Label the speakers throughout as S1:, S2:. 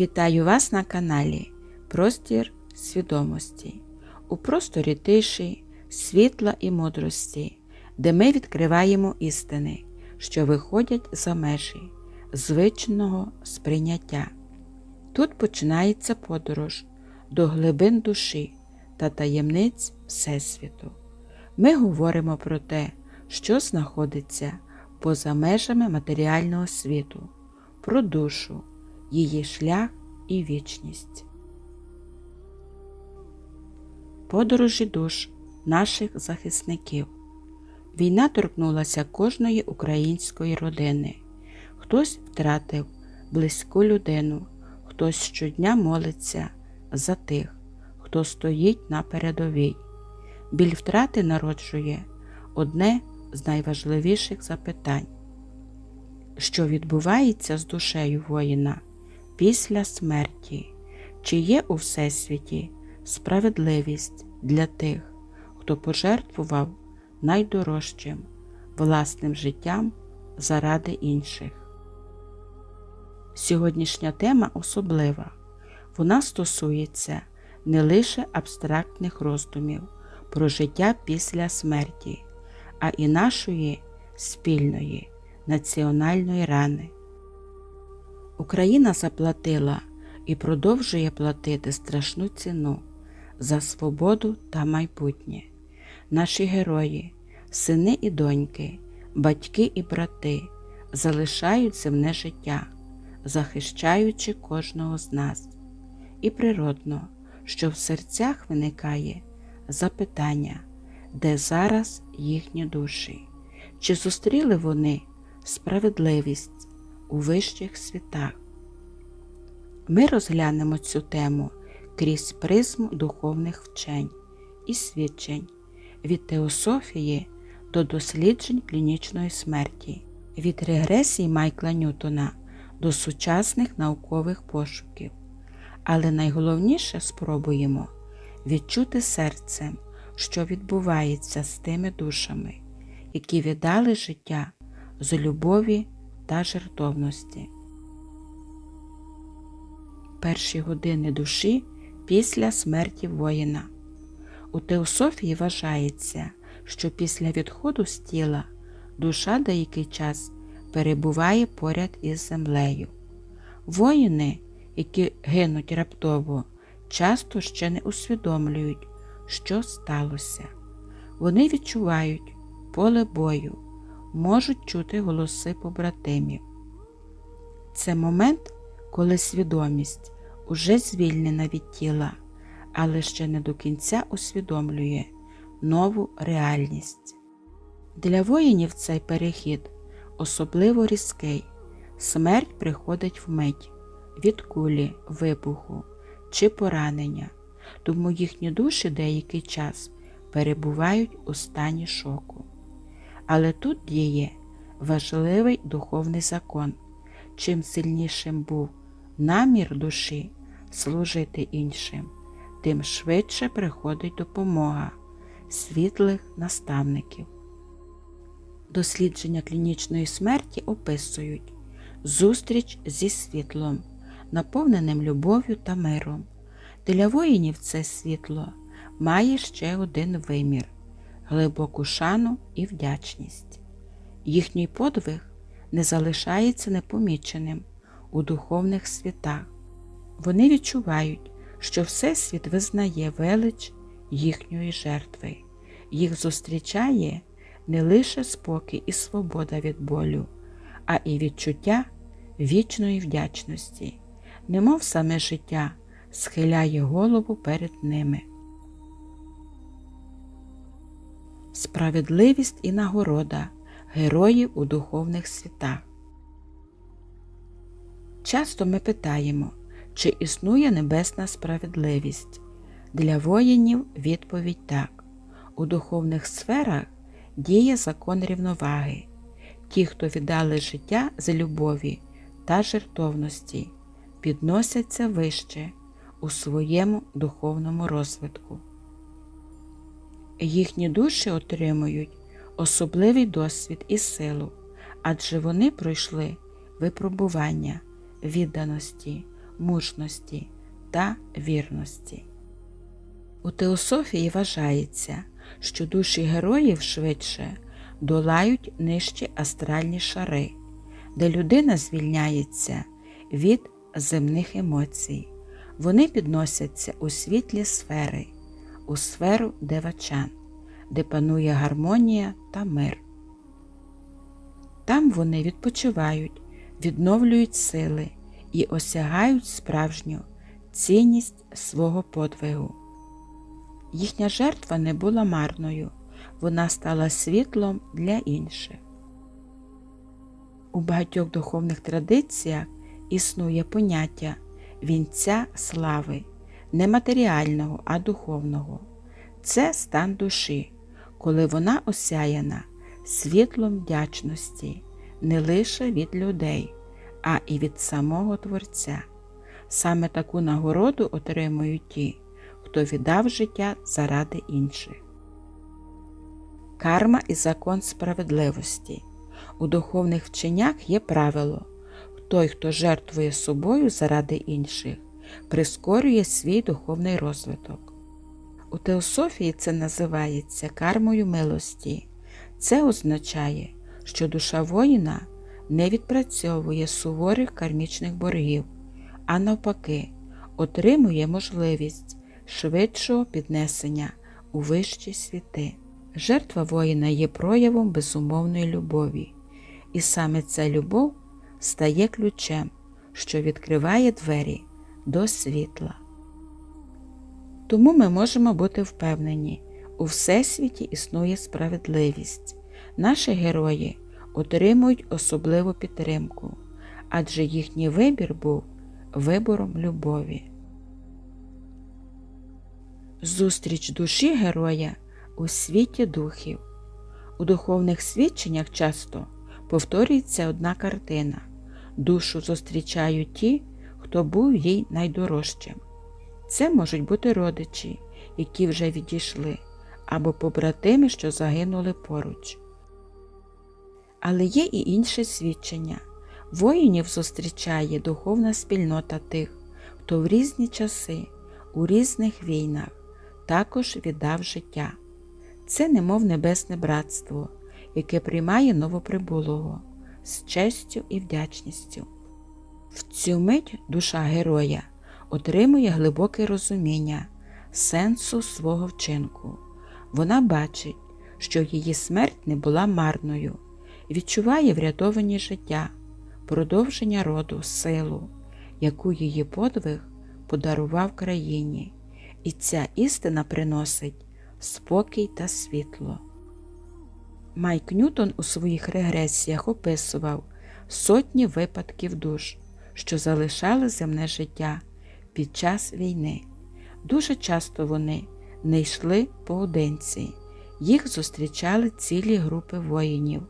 S1: Вітаю вас на каналі Простір свідомості у просторі тиші, світла і мудрості, де ми відкриваємо істини, що виходять за межі звичного сприйняття. Тут починається подорож до глибин душі та таємниць Всесвіту. Ми говоримо про те, що знаходиться поза межами матеріального світу, про душу, її шлях і вічність. Подорожі душ наших захисників. Війна торкнулася кожної української родини. Хтось втратив близьку людину, хтось щодня молиться за тих, хто стоїть на передовій. Біль втрати народжує одне з найважливіших запитань, що відбувається з душею воїна після смерті, чи є у Всесвіті справедливість для тих, хто пожертвував найдорожчим власним життям заради інших. Сьогоднішня тема особлива. Вона стосується не лише абстрактних роздумів про життя після смерті, а і нашої спільної національної рани. Україна заплатила і продовжує платити страшну ціну за свободу та майбутнє. Наші герої, сини і доньки, батьки і брати залишають земне життя, захищаючи кожного з нас. І природно, що в серцях виникає запитання, де зараз їхні душі, чи зустріли вони справедливість у вищих світах. Ми розглянемо цю тему крізь призму духовних вчень і свідчень від теософії до досліджень клінічної смерті, від регресії Майкла Ньютона до сучасних наукових пошуків. Але найголовніше спробуємо відчути серцем, що відбувається з тими душами, які віддали життя з любові та жертовності. Перші години душі після смерті воїна. У теософії вважається, що після відходу з тіла душа деякий час перебуває поряд із землею. Воїни, які гинуть раптово, часто ще не усвідомлюють, що сталося. Вони відчувають поле бою, можуть чути голоси побратимів. Це момент, коли свідомість уже звільнена від тіла, але ще не до кінця усвідомлює нову реальність. Для воїнів цей перехід особливо різкий. Смерть приходить вмить від кулі, вибуху чи поранення, тому їхні душі деякий час перебувають у стані шоку. Але тут діє важливий духовний закон. Чим сильнішим був намір душі служити іншим, тим швидше приходить допомога світлих наставників. Дослідження клінічної смерті описують зустріч зі світлом, наповненим любов'ю та миром. Для воїнів це світло має ще один вимір глибоку шану і вдячність. Їхній подвиг не залишається непоміченим у духовних світах. Вони відчувають, що Всесвіт визнає велич їхньої жертви, їх зустрічає не лише спокій і свобода від болю, а і відчуття вічної вдячності, немов саме життя схиляє голову перед ними. Справедливість і нагорода героїв у духовних світах. Часто ми питаємо, чи існує небесна справедливість. Для воїнів відповідь так. У духовних сферах діє закон рівноваги. Ті, хто віддали життя за любові та жертовності, підносяться вище у своєму духовному розвитку. Їхні душі отримують особливий досвід і силу, адже вони пройшли випробування відданості, мужності та вірності. У теософії вважається, що душі героїв швидше долають нижчі астральні шари, де людина звільняється від земних емоцій. Вони підносяться у світлі сфери, у сферу девачан, де панує гармонія та мир. Там вони відпочивають, відновлюють сили і осягають справжню цінність свого подвигу. Їхня жертва не була марною, вона стала світлом для інших. У багатьох духовних традиціях існує поняття вінця слави, не матеріального, а духовного. Це стан душі, коли вона осяяна світлом вдячності не лише від людей, а і від самого Творця. Саме таку нагороду отримують ті, хто віддав життя заради інших. Карма і закон справедливості. У духовних вченнях є правило той, хто жертвує собою заради інших, прискорює свій духовний розвиток. У теософії це називається кармою милості. Це означає, що душа воїна не відпрацьовує суворих кармічних боргів, а навпаки, отримує можливість швидшого піднесення у вищі світи. Жертва воїна є проявом безумовної любові, і саме ця любов стає ключем, що відкриває двері до світла. Тому ми можемо бути впевнені, у Всесвіті існує справедливість. Наші герої отримують особливу підтримку, адже їхній вибір був вибором любові. Зустріч душі героя у світі духів. У духовних свідченнях часто повторюється одна картина. Душу зустрічають ті, хто був їй найдорожчим. Це можуть бути родичі, які вже відійшли, або побратими, що загинули поруч. Але є і інше свідчення. Воїнів зустрічає духовна спільнота тих, хто в різні часи, у різних війнах також віддав життя. Це немов небесне братство, яке приймає новоприбулого з честю і вдячністю. В цю мить душа героя отримує глибоке розуміння сенсу свого вчинку. Вона бачить, що її смерть не була марною, відчуває врятовані життя, продовження роду, силу, яку її подвиг подарував країні, і ця істина приносить спокій та світло. Майк Ньютон у своїх регресіях описував сотні випадків душ, що залишали земне життя під час війни. Дуже часто вони не йшли поодинці, їх зустрічали цілі групи воїнів,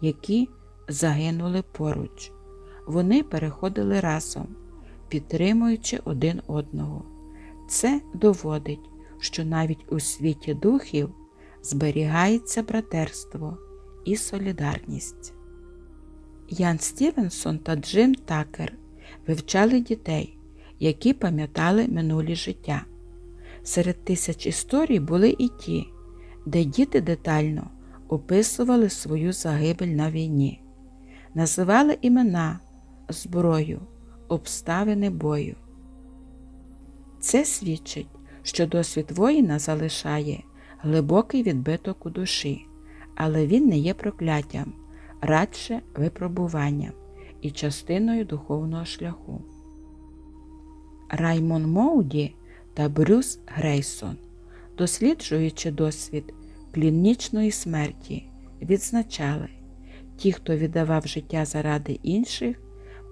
S1: які загинули поруч. Вони переходили разом, підтримуючи один одного. Це доводить, що навіть у світі духів зберігається братерство і солідарність. Ян Стівенсон та Джим Такер вивчали дітей, які пам'ятали минулі життя. Серед тисяч історій були і ті, де діти детально описували свою загибель на війні, називали імена, зброю, обставини бою. Це свідчить, що досвід воїна залишає глибокий відбиток у душі, але він не є прокляттям, радше випробуванням і частиною духовного шляху. Раймон Моуді та Брюс Грейсон, досліджуючи досвід клінічної смерті, відзначали, ті, хто віддавав життя заради інших,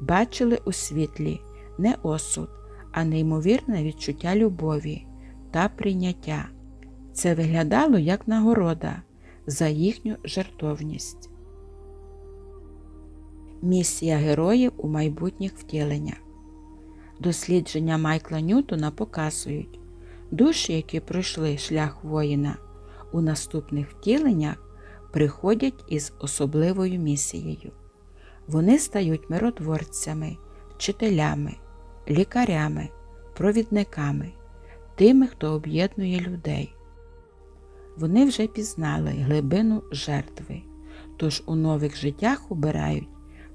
S1: бачили у світлі не осуд, а неймовірне відчуття любові та прийняття. Це виглядало як нагорода за їхню жертовність. Місія героїв у майбутніх втіленнях. Дослідження Майкла Ньютона показують, душі, які пройшли шлях воїна у наступних втіленнях, приходять із особливою місією. Вони стають миротворцями, вчителями, лікарями, провідниками, тими, хто об'єднує людей. Вони вже пізнали глибину жертви, тож у нових життях обирають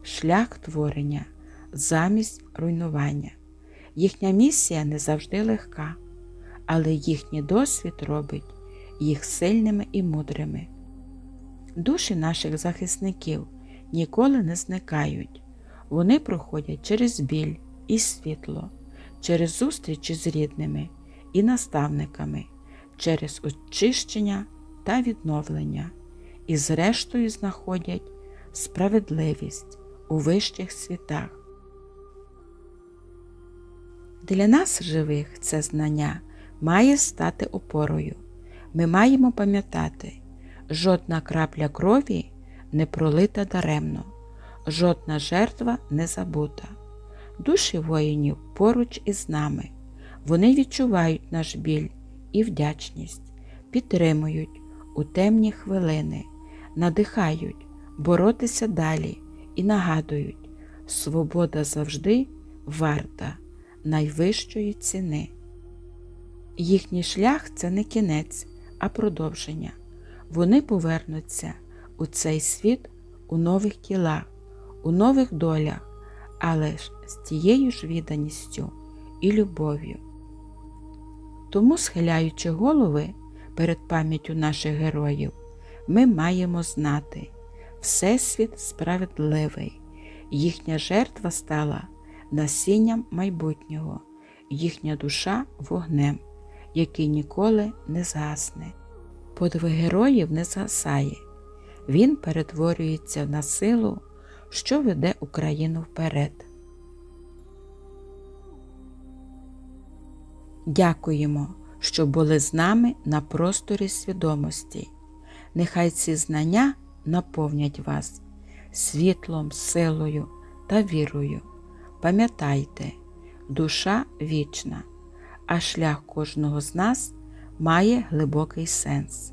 S1: шлях творення замість руйнування. Їхня місія не завжди легка, але їхній досвід робить їх сильними і мудрими. Душі наших захисників ніколи не зникають, вони проходять через біль і світло, через зустрічі з рідними і наставниками, через очищення та відновлення, і зрештою знаходять справедливість у вищих світах. Для нас живих це знання має стати опорою. Ми маємо пам'ятати, жодна крапля крові не пролита даремно, жодна жертва не забута. Душі воїнів поруч із нами. Вони відчувають наш біль і вдячність, підтримують у темні хвилини, надихають боротися далі і нагадують, свобода завжди варта найвищої ціни. Їхній шлях це не кінець, а продовження. Вони повернуться у цей світ у нових тілах, у нових долях, але ж з тією ж відданістю і любов'ю. Тому, схиляючи голови перед пам'яттю наших героїв, ми маємо знати, Всесвіт справедливий, їхня жертва стала насінням майбутнього, їхня душа вогнем, який ніколи не згасне. Подвиг героїв не згасає, він перетворюється на силу, що веде Україну вперед. Дякуємо, що були з нами на просторі свідомості. Нехай ці знання наповнять вас світлом, силою та вірою. Пам'ятайте, душа вічна, а шлях кожного з нас має глибокий сенс.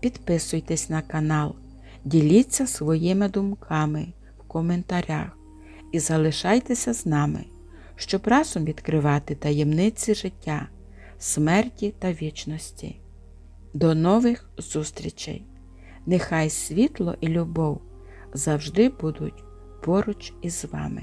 S1: Підписуйтесь на канал, діліться своїми думками в коментарях і залишайтеся з нами, щоб разом відкривати таємниці життя, смерті та вічності. До нових зустрічей! Нехай світло і любов завжди будуть поруч із вами.